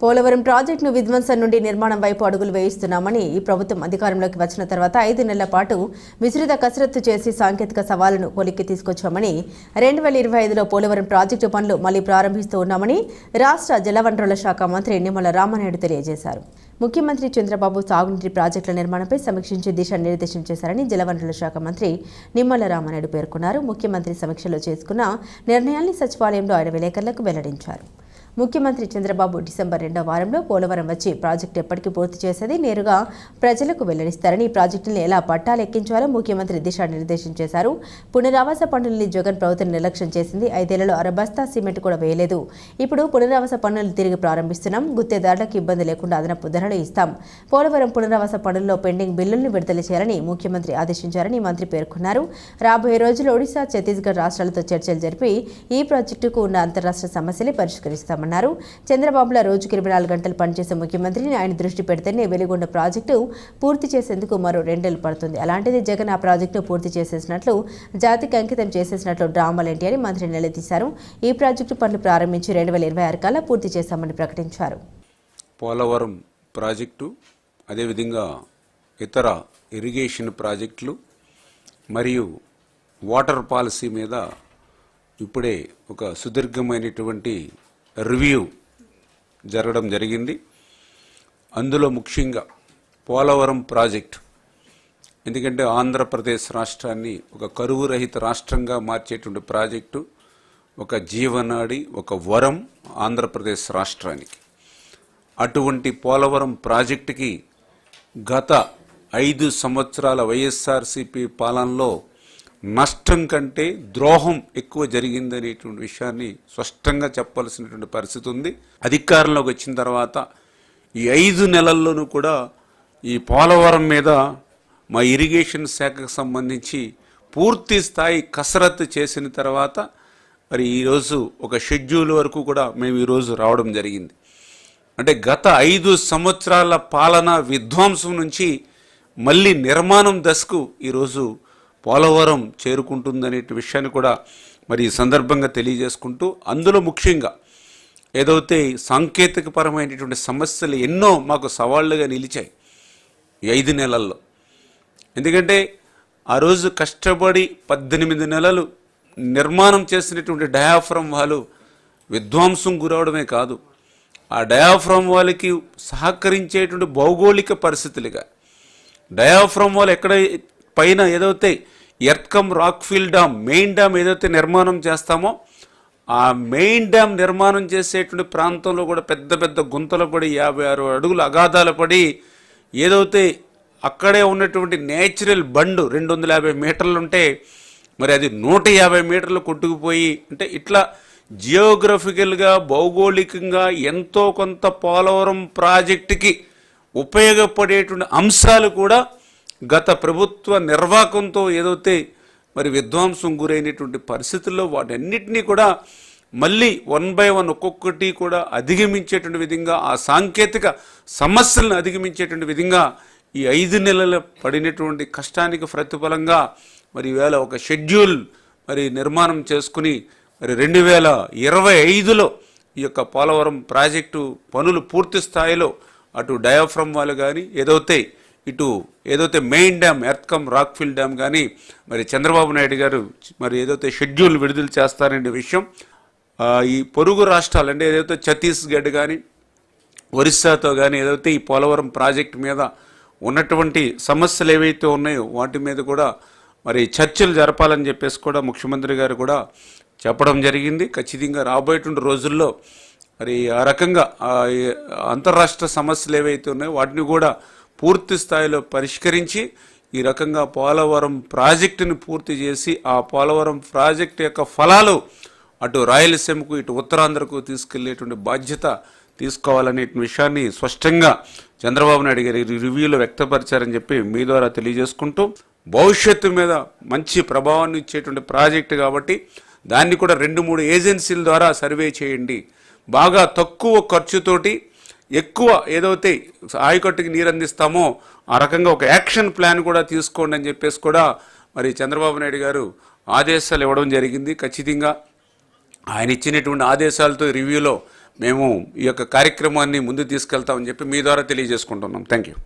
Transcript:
పోలవరం ప్రాజెక్టును విధ్వంసం నుండి నిర్మాణం వైపు అడుగులు వేయిస్తున్నామని ఈ ప్రభుత్వం అధికారంలోకి వచ్చిన తర్వాత ఐదు నెలల పాటు విస్తృత కసరత్తు చేసి సాంకేతిక సవాళ్ళను కొలిక్కి తీసుకొచ్చామని రెండు వేల ఇరవై ఐదులో పోలవరం ప్రాజెక్టు పనులు మళ్ళీ ప్రారంభిస్తూ ఉన్నామని రాష్ట్ర జలవనరుల శాఖ మంత్రి నిమ్మల రామనాయుడు తెలియజేశారు. ముఖ్యమంత్రి చంద్రబాబు సాగునీటి ప్రాజెక్టుల నిర్మాణంపై సమీక్షించి దిశానిర్దేశం చేశారని జలవనరుల శాఖ మంత్రి నిమ్మల రామనాయుడు పేర్కొన్నారు. ముఖ్యమంత్రి సమీక్షలో చేసుకున్న నిర్ణయాన్ని సచివాలయంలో ఆయన విలేకరులకు వెల్లడించారు. ముఖ్యమంత్రి చంద్రబాబు డిసెంబర్ రెండో వారంలో పోలవరం వచ్చి ప్రాజెక్టు ఎప్పటికీ పూర్తి చేసేది నేరుగా ప్రజలకు వెల్లడిస్తారని ఈ ప్రాజెక్టులను ఎలా పట్టాలు ఎక్కించాలో ముఖ్యమంత్రి దిశానిర్దేశం చేశారు. పునరావాస పనుల్ని జగన్ ప్రభుత్వం నిర్లక్ష్యం చేసింది. ఐదేళ్ళలో అరబస్తా సిమెంట్ కూడా వేయలేదు. ఇప్పుడు పునరావాస పనులు తిరిగి ప్రారంభిస్తున్నాం. గుత్తేదారులకు ఇబ్బంది లేకుండా అదనపు ధరలు ఇస్తాం. పోలవరం పునరావాస పనుల్లో పెండింగ్ బిల్లుల్ని విడుదల చేయాలని ముఖ్యమంత్రి ఆదేశించారని మంత్రి పేర్కొన్నారు. రాబోయే రోజుల్లో ఒడిశా ఛత్తీస్గఢ్ రాష్ట్రాలతో చర్చలు జరిపి ఈ ప్రాజెక్టుకు ఉన్న అంతరాష్ట్ర సమస్యలే పరిష్కరిస్తామన్నారు. చంద్రబాబుల రోజుకి ఇరవై నాలుగు గంటలు పనిచేసే ముఖ్యమంత్రిని ఆయన దృష్టి పెడితేనే వెలిగొండ ప్రాజెక్టు పూర్తి చేసేందుకు మరో రెండేళ్ళు పడుతుంది. అలాంటిది జగన్ ఆ ప్రాజెక్టును పూర్తి చేసేసినట్లు జాతికి అంకితం చేసేసినట్లు డ్రామాలేంటి అని మంత్రి నిలదీశారు. ఈ ప్రాజెక్టు పనులు ప్రారంభించి రెండు వేల ఇరవై ఆరు కల్లా పూర్తి చేస్తామని ప్రకటించారు. పోలవరం ప్రాజెక్టు అదేవిధంగా ఇతర ఇరిగేషన్ ప్రాజెక్టులు మరియు వాటర్ పాలసీ మీద ఇప్పుడే ఒక సుదీర్ఘమైనటువంటి రివ్యూ జరగడం జరిగింది. అందులో ముఖ్యంగా పోలవరం ప్రాజెక్టు. ఎందుకంటే ఆంధ్రప్రదేశ్ రాష్ట్రాన్ని ఒక కరువు రహిత రాష్ట్రంగా మార్చేటువంటి ప్రాజెక్టు ఒక జీవనాడి ఒక వరం ఆంధ్రప్రదేశ్ రాష్ట్రానికి. అటువంటి పోలవరం ప్రాజెక్టుకి గత ఐదు సంవత్సరాల వైఎస్ఆర్సిపి పాలనలో నష్టం కంటే ద్రోహం ఎక్కువ జరిగిందనేటువంటి విషయాన్ని స్పష్టంగా చెప్పాల్సినటువంటి పరిస్థితి ఉంది. అధికారంలోకి వచ్చిన తర్వాత ఈ ఐదు నెలల్లోనూ కూడా ఈ పోలవరం మీద మా ఇరిగేషన్ శాఖకు సంబంధించి పూర్తి స్థాయి కసరత్తు చేసిన తర్వాత మరి ఈరోజు ఒక షెడ్యూల్ వరకు కూడా మేము ఈరోజు రావడం జరిగింది. అంటే గత ఐదు సంవత్సరాల పాలన విధ్వంసం నుంచి మళ్ళీ నిర్మాణం దశకు ఈరోజు పోలవరం చేరుకుంటుందనే విషయాన్ని కూడా మరి ఈ సందర్భంగా తెలియజేసుకుంటూ అందులో ముఖ్యంగా ఏదైతే సాంకేతికపరమైనటువంటి సమస్యలు ఎన్నో మాకు సవాళ్ళుగా నిలిచాయి ఈ ఐదు నెలల్లో. ఎందుకంటే ఆ రోజు కష్టపడి పద్దెనిమిది నెలలు నిర్మాణం చేసినటువంటి డయాఫ్రమ్ వాళ్ళు విధ్వంసం గురవడమే కాదు. ఆ డయాఫ్రమ్ వాళ్ళకి సహకరించేటువంటి భౌగోళిక పరిస్థితులుగా డయాఫ్రమ్ వాళ్ళు ఎక్కడ పైన ఏదైతే earth cum rockfill dam main dam ఏదైతే నిర్మాణం చేస్తామో ఆ మెయిన్ డ్యామ్ నిర్మాణం చేసేటువంటి ప్రాంతంలో కూడా పెద్ద పెద్ద గుంతలు పడి యాభై ఆరు అడుగుల అగాధాలు పడి ఏదైతే అక్కడే ఉన్నటువంటి నేచురల్ బండు రెండు వందల యాభై మీటర్లు ఉంటే మరి అది నూట యాభై మీటర్లు కొట్టుకుపోయి అంటే ఇట్లా జియోగ్రఫికల్గా భౌగోళికంగా ఎంతో కొంత పోలవరం ప్రాజెక్టుకి ఉపయోగపడేటువంటి అంశాలు కూడా గత ప్రభుత్వ నిర్వాహకంతో ఏదైతే మరి విధ్వంసం గురైనటువంటి పరిస్థితుల్లో వాటన్నిటినీ కూడా మళ్ళీ వన్ బై వన్ ఒక్కొక్కటి కూడా అధిగమించేటువంటి విధంగా ఆ సాంకేతిక సమస్యలను అధిగమించేటువంటి విధంగా ఈ ఐదు నెలల పడినటువంటి కష్టానికి ప్రతిఫలంగా మరి వేళ ఒక షెడ్యూల్ మరి నిర్మాణం చేసుకుని మరి రెండు వేల ఇరవై ఐదులో ఈ యొక్క పోలవరం ప్రాజెక్టు పనులు పూర్తి స్థాయిలో అటు డయాఫ్రమ్ వాళ్ళు కానీ ఏదైతే ఇటు ఏదైతే main dam earth cum rockfill dam కానీ మరి చంద్రబాబు నాయుడు గారు మరి ఏదైతే షెడ్యూల్ విడుదల చేస్తారనే విషయం ఈ పొరుగు రాష్ట్రాలు అంటే ఏదైతే ఛత్తీస్గఢ్ కానీ ఒరిస్సాతో కానీ ఏదైతే ఈ పోలవరం ప్రాజెక్టు మీద ఉన్నటువంటి సమస్యలు ఏవైతే ఉన్నాయో వాటి మీద కూడా మరి చర్చలు జరపాలని చెప్పేసి కూడా ముఖ్యమంత్రి గారు కూడా చెప్పడం జరిగింది. ఖచ్చితంగా రాబోయేటువంటి రోజుల్లో మరి ఆ రకంగా అంతర్రాష్ట్ర సమస్యలు ఏవైతే ఉన్నాయో వాటిని కూడా పూర్తి స్థాయిలో పరిష్కరించి ఈ రకంగా పోలవరం ప్రాజెక్టుని పూర్తి చేసి ఆ పోలవరం ప్రాజెక్టు యొక్క ఫలాలు అటు రాయలసీమకు ఇటు ఉత్తరాంధ్రకు తీసుకెళ్ళేటువంటి బాధ్యత తీసుకోవాలనే విషయాన్ని స్పష్టంగా చంద్రబాబు నాయుడు గారి రివ్యూలో వ్యక్తపరిచారని చెప్పి మీ ద్వారా తెలియజేసుకుంటూ భవిష్యత్తు మీద మంచి ప్రభావాన్ని ఇచ్చేటువంటి ప్రాజెక్టు కాబట్టి దాన్ని కూడా రెండు మూడు ఏజెన్సీల ద్వారా సర్వే చేయండి. బాగా తక్కువ ఖర్చుతోటి ఎక్కువ ఏదైతే ఆయకట్టుకి నీరు అందిస్తామో ఆ రకంగా ఒక యాక్షన్ ప్లాన్ కూడా తీసుకోండి అని చెప్పేసి కూడా మరి చంద్రబాబు నాయుడు గారు ఆదేశాలు ఇవ్వడం జరిగింది. ఖచ్చితంగా ఆయన ఇచ్చినటువంటి ఆదేశాలతో రివ్యూలో మేము ఈ యొక్క కార్యక్రమాన్ని ముందు తీసుకెళ్తామని చెప్పి మీ ద్వారా తెలియజేసుకుంటున్నాం. Thank you